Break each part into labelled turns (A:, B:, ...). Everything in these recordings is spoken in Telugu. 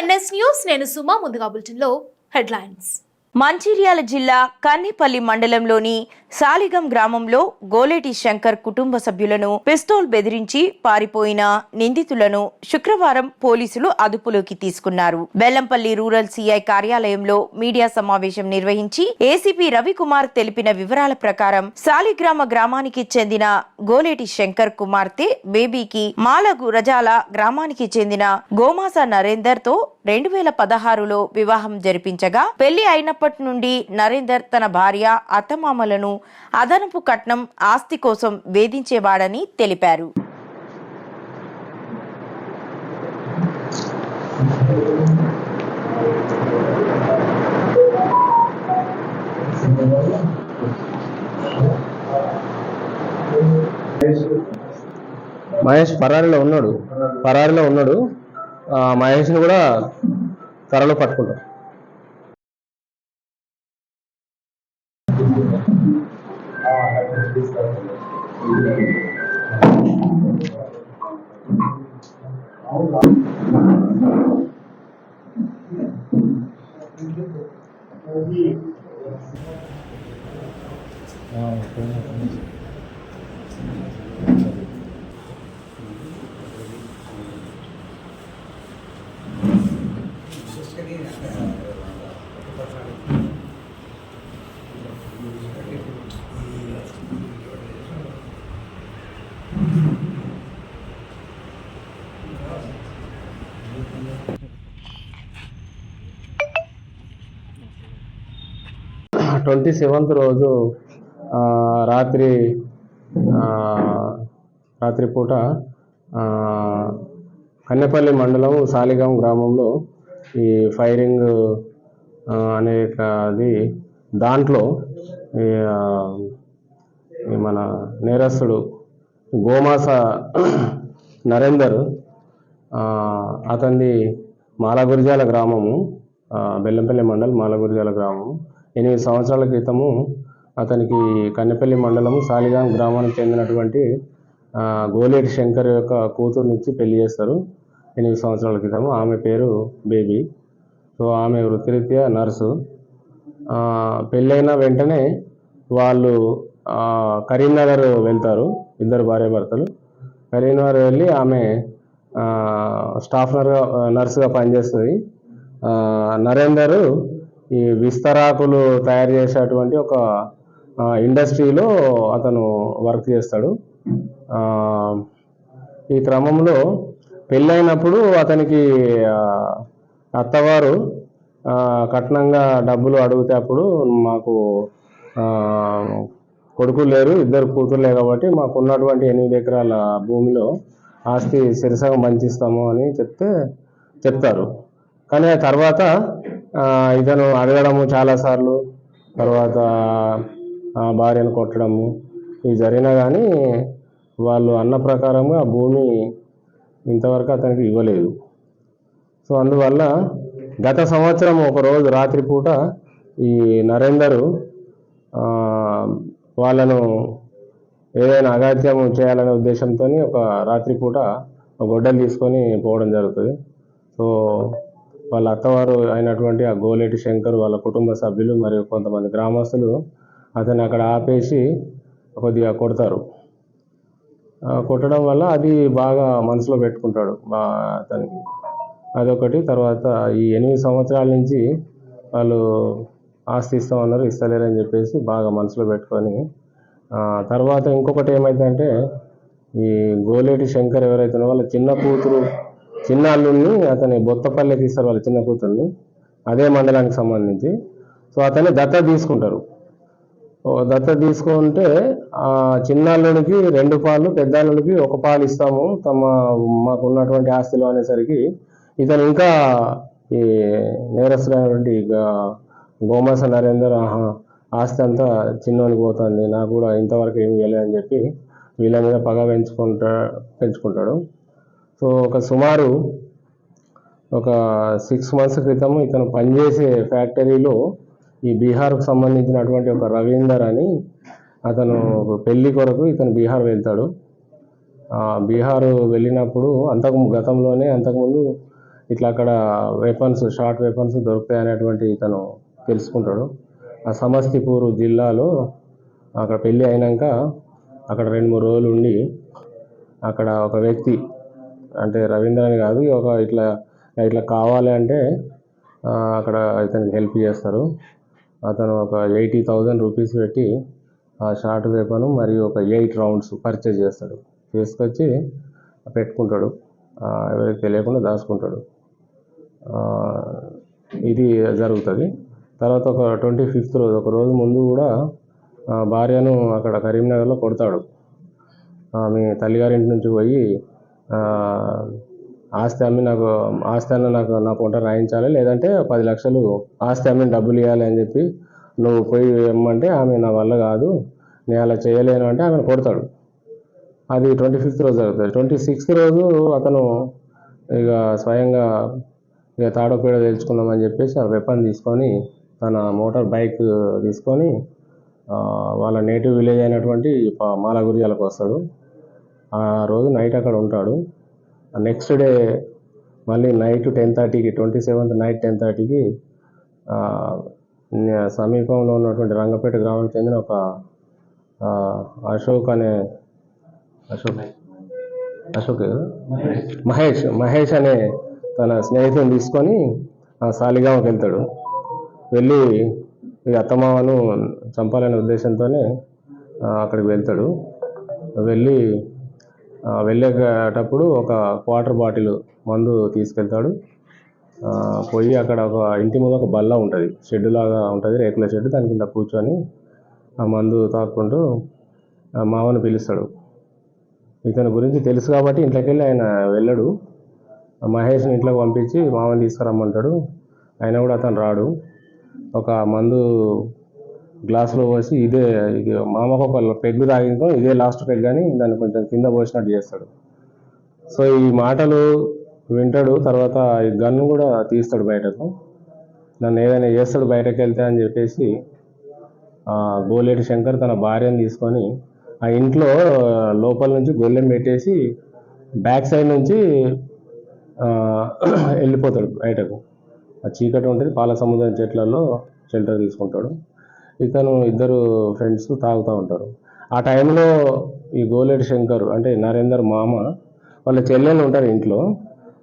A: ఎన్ఎస్ న్యూస్ నేను సుమా ముందుగా బులెటిన్లో హెడ్లైన్స్.
B: మంచిర్యాల జిల్లా కన్నెపల్లి మండలంలోని సాలిగం గ్రామంలో గోలేటి శంకర్ కుటుంబ సభ్యులను పిస్తోల్ బెదిరించి పారిపోయిన నిందితులను శుక్రవారం పోలీసులు అదుపులోకి తీసుకున్నారు. బెల్లంపల్లి రూరల్ సిఐ కార్యాలయంలో మీడియా సమావేశం నిర్వహించి ఏసీపీ రవికుమార్ తెలిపిన వివరాల ప్రకారం సాలిగ్రామ గ్రామానికి చెందిన గోలేటి శంకర్ కుమార్తె బేబీకి మాలగు రజాల గ్రామానికి చెందిన గోమాస నరేందర్తో రెండు వేల పదహారులో వివాహం జరిపించగా పెళ్ళి అయినప్పటి నుండి నరేందర్ తన భార్య అత్తమామలను అదనపు కట్నం ఆస్తి కోసం వేధించేవాడని తెలిపారు.
C: మహేష్. పరారీలో ఉన్నాడు. పరారీలో ఉన్నాడు. ఆ, మహేష్ని కూడా త్వరలో పట్టుకుంటాం Just. ట్వంటీ సెవెంత్ రోజు రాత్రి రాత్రిపూట కన్నెపల్లి మండలం సాలిగాం గ్రామంలో ఈ ఫైరింగ్ ఆ, అనే అది దాంట్లో మన నేరస్తుడు గోమాస నరేందర్ ఆ, అతనిది మాలగురిజాల గ్రామము బెల్లంపల్లి మండలం మాలగురిజాల గ్రామము. ఎనిమిది సంవత్సరాల క్రితము అతనికి కన్నెపల్లి మండలం సాలిగాం గ్రామానికి చెందినటువంటి గోలేటి శంకర్ యొక్క కూతురునిచ్చి పెళ్ళి చేస్తారు. ఎనిమిది సంవత్సరాల క్రితము. ఆమె పేరు బేబీ. సో ఆమె వృత్తిరీత్యా నర్సు. పెళ్ళైన వెంటనే వాళ్ళు కరీంనగర్ వెళ్తారు ఇద్దరు భార్యాభర్తలు కరీంనగర్ వెళ్ళి ఆమె స్టాఫ్ నర్ నర్సుగా పనిచేస్తుంది. నరేందర్ ఈ విస్తరాకులు తయారు చేసేటువంటి ఒక ఇండస్ట్రీలో అతను వర్క్ చేస్తాడు. ఈ క్రమంలో పెళ్ళైనప్పుడు అతనికి అత్తవారు కట్నంగా డబ్బులు అడిగితే అప్పుడు మాకు కొడుకు కొడుకులు లేరు ఇద్దరు కూతురులే కాబట్టి మాకు ఉన్నటువంటి ఎనిమిది ఎకరాల భూమిలో ఆస్తి సిరసగం పంచిస్తాము అని చెప్తే చెప్తారు. కానీ ఆ తర్వాత ఇతను అడగడము చాలాసార్లు తర్వాత భార్యను కొట్టడము ఇవి జరిగినా కానీ వాళ్ళు అన్న ప్రకారంగా ఆ భూమి ఇంతవరకు అతనికి ఇవ్వలేదు. సో అందువల్ల గత సంవత్సరం ఒక రోజు రాత్రిపూట ఈ నరేందరు వాళ్ళను ఏదైనా అగాత్యం చేయాలనే ఉద్దేశంతో ఒక రాత్రిపూట ఒక గొడ్డలు తీసుకొని పోవడం జరుగుతుంది. సో వాళ్ళ అత్తవారు అయినటువంటి ఆ గోలేటి శంకర్ వాళ్ళ కుటుంబ సభ్యులు మరియు కొంతమంది గ్రామస్తులు అతన్ని అక్కడ ఆపేసి కొద్దిగా కొడతారు. కొట్టడం వల్ల అది బాగా మనసులో పెట్టుకుంటాడు అతనికి. అదొకటి. తర్వాత ఈ ఎనిమిది సంవత్సరాల నుంచి వాళ్ళు ఆస్తి ఇస్తామన్నారు ఇస్తలేరని చెప్పేసి బాగా మనసులో పెట్టుకొని తర్వాత ఇంకొకటి ఏమైందంటే ఈ గోలేటి శంకర్ ఎవరైతే వాళ్ళ చిన్న కూతురు చిన్న అల్లుడిని అతని బొత్తపల్లె తీస్తారు వాళ్ళ చిన్న కూతుర్ని అదే మండలానికి సంబంధించి. సో అతన్ని దత్త తీసుకుంటారు. దత్త తీసుకుంటే ఆ చిన్న అల్లుడికి రెండు పాలు పెద్ద అల్లుడికి ఒక పాలు ఇస్తాము. తమ మాకు ఉన్నటువంటి ఆస్తిలో అనేసరికి ఇతను ఇంకా ఈ నేరస్తుడైనటువంటి గోమాస నరేందర్ ఆహా ఆస్తి అంతా చిన్నోనికి పోతుంది. నాకు కూడా ఇంతవరకు ఏమి ఇవ్వలేదని చెప్పి వీళ్ళ మీద పగ పెంచుకుంటా పెంచుకుంటాడు. సో ఒక సుమారు ఒక సిక్స్ మంత్స్ క్రితం ఇతను పనిచేసే ఫ్యాక్టరీలో ఈ బీహార్కు సంబంధించినటువంటి ఒక రవీందర్ అని అతను పెళ్ళి పెళ్ళి కొరకు ఇతను బీహార్ వెళ్తాడు. బీహార్ వెళ్ళినప్పుడు అంతకు గతంలోనే అంతకుముందు ఇట్లా అక్కడ వెపన్స్ షార్ట్ వెపన్స్ దొరుకుతాయి అనేటువంటి ఇతను తెలుసుకుంటాడు. ఆ సమస్తిపూర్ జిల్లాలో అక్కడ పెళ్ళి అయినాక అక్కడ రెండు మూడు రోజులు ఉండి అక్కడ ఒక వ్యక్తి అంటే రవీంద్ర అని కాదు ఒక ఇట్లా ఇట్లా కావాలి అంటే అక్కడ ఇతనికి హెల్ప్ చేస్తారు. అతను ఒక ఎయిటీ థౌజండ్ రూపీస్ పెట్టి ఆ షార్ట్ వేపను మరియు ఒక ఎయిట్ రౌండ్స్ పర్చేజ్ చేస్తాడు. తీసుకొచ్చి పెట్టుకుంటాడు. ఎవరికి తెలియకుండా దాచుకుంటాడు. ఇది జరుగుతుంది. తర్వాత ఒక ట్వంటీ ఫిఫ్త్ రోజు ఒక రోజు ముందు కూడా భార్యను అక్కడ కరీంనగర్లో కొడతాడు. ఆమె తల్లిగారింటి నుంచి పోయి ఆస్తి అమ్మి నాకు ఆస్తి అన్న నాకు నా పంట రాయించాలి. లేదంటే పది లక్షలు ఆస్తి అమ్మిన డబ్బులు ఇవ్వాలి అని చెప్పి నువ్వు పోయి ఇమ్మంటే ఆమె నా వల్ల కాదు. నేను అలా చేయలేను అంటే ఆమెను కొడతాడు. అది ట్వంటీ ఫిఫ్త్ రోజు జరుగుతుంది. ట్వంటీ సిక్స్త్ రోజు అతను ఇక స్వయంగా ఇక తాడోపేడ తెలుసుకుందామని చెప్పేసి ఆ వెపన్ తీసుకొని తన మోటార్ బైక్ తీసుకొని వాళ్ళ నేటివ్ విలేజ్ అయినటువంటి ప- మాలగురియాలకు వస్తాడు. ఆ రోజు నైట్ అక్కడ ఉంటాడు. నెక్స్ట్ డే మళ్ళీ నైట్ టెన్ థర్టీకి ట్వంటీ సెవెంత్ నైట్ టెన్ థర్టీకి సమీపంలో ఉన్నటువంటి రంగపేట గ్రామానికి చెందిన ఒక అశోక్ అనే అశోక్ అశోక్ మహేష్ మహేష్ అనే తన స్నేహితుని తీసుకొని సాలిగామకి వెళ్తాడు. వెళ్ళి ఈ అత్తమామను చంపాలనే ఉద్దేశంతోనే అక్కడికి వెళ్తాడు. వెళ్ళి వెళ్ళేటప్పుడు ఒక క్వార్టర్ బాటిల్ మందు తీసుకెళ్తాడు. పోయి అక్కడ ఒక ఇంటి ముందు ఒక బల్ల ఉంటుంది. షెడ్ లాగా ఉంటుంది. రేకుల షెడ్ దాని కింద కూర్చొని ఆ మందు తాక్కుంటూ మామను పిలుస్తాడు. ఇతని గురించి తెలుసు కాబట్టి ఇంట్లోకి వెళ్ళి ఆయన వెళ్ళడు. మహేష్ని ఇంట్లోకి పంపించి మామని తీసుకురమ్మంటాడు. ఆయన కూడా అతను రాడు. ఒక మందు గ్లాసులో పోసి ఇదే ఇది మామకు ఒక పెగ్గు తాగిందో ఇదే లాస్ట్ పెగ్ అని దాన్ని కొంచెం కింద పోసినట్టు చేస్తాడు. సో ఈ మాటలు వింటాడు తర్వాత ఈ గన్ను కూడా తీస్తాడు బయటకు. నన్ను ఏదైనా చేస్తాడు బయటకు వెళ్తే అని చెప్పేసి గోలేటి శంకర్ తన భార్యను తీసుకొని ఆ ఇంట్లో లోపల నుంచి గొల్లెం పెట్టేసి బ్యాక్ సైడ్ నుంచి వెళ్ళిపోతాడు బయటకు. ఆ చీకటి ఉంటుంది పాల సముద్రం చెట్లలో షెల్టర్ తీసుకుంటాడు. ఇతను ఇద్దరు ఫ్రెండ్స్ తాగుతూ ఉంటారు. ఆ టైంలో ఈ గోలేటి శంకర్ అంటే నరేందర్ మామ వాళ్ళ చెల్లెలు ఉంటారు ఇంట్లో.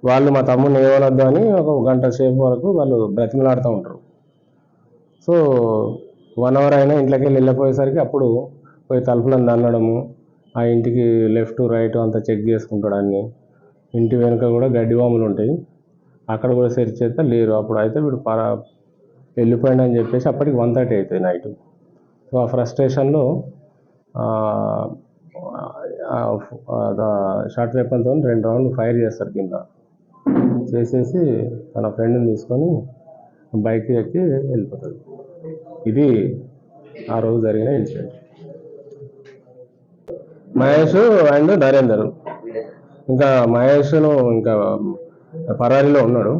C: వాళ్ళు మా తమ్ముని ఏమనొద్దు అని ఒక గంట సేపు వరకు వాళ్ళు బ్రతిమలాడుతూ ఉంటారు. సో వన్ అవర్ అయినా ఇంట్లోకి వెళ్ళి వెళ్ళిపోయేసరికి అప్పుడు పోయి తలుపులను దన్నడము ఆ ఇంటికి లెఫ్ట్ రైట్ అంతా చెక్ చేసుకుంటాడాన్ని ఇంటి వెనుక కూడా గడ్డి వాములు ఉంటాయి. అక్కడ కూడా సెర్చ్ చేస్తే లేరు. అప్పుడు అయితే వీడు పరా వెళ్ళిపోయాడు అని చెప్పేసి అప్పటికి వన్ థర్టీ అవుతుంది నైట్ సో ఆ ఫ్రస్ట్రేషన్లో షార్ట్ వెపన్తో రెండు రౌండ్లు ఫైర్ చేస్తారు కింద. చేసేసి తన ఫ్రెండ్ని తీసుకొని బైక్ ఎక్కి వెళ్ళిపోతాడు. ఇది ఆ రోజు జరిగిన ఇన్సిడెంట్ మహేష్ అండ్ నరేందర్. ఇంకా మహేష్ను ఇంకా పరారీలో ఉన్నాడు.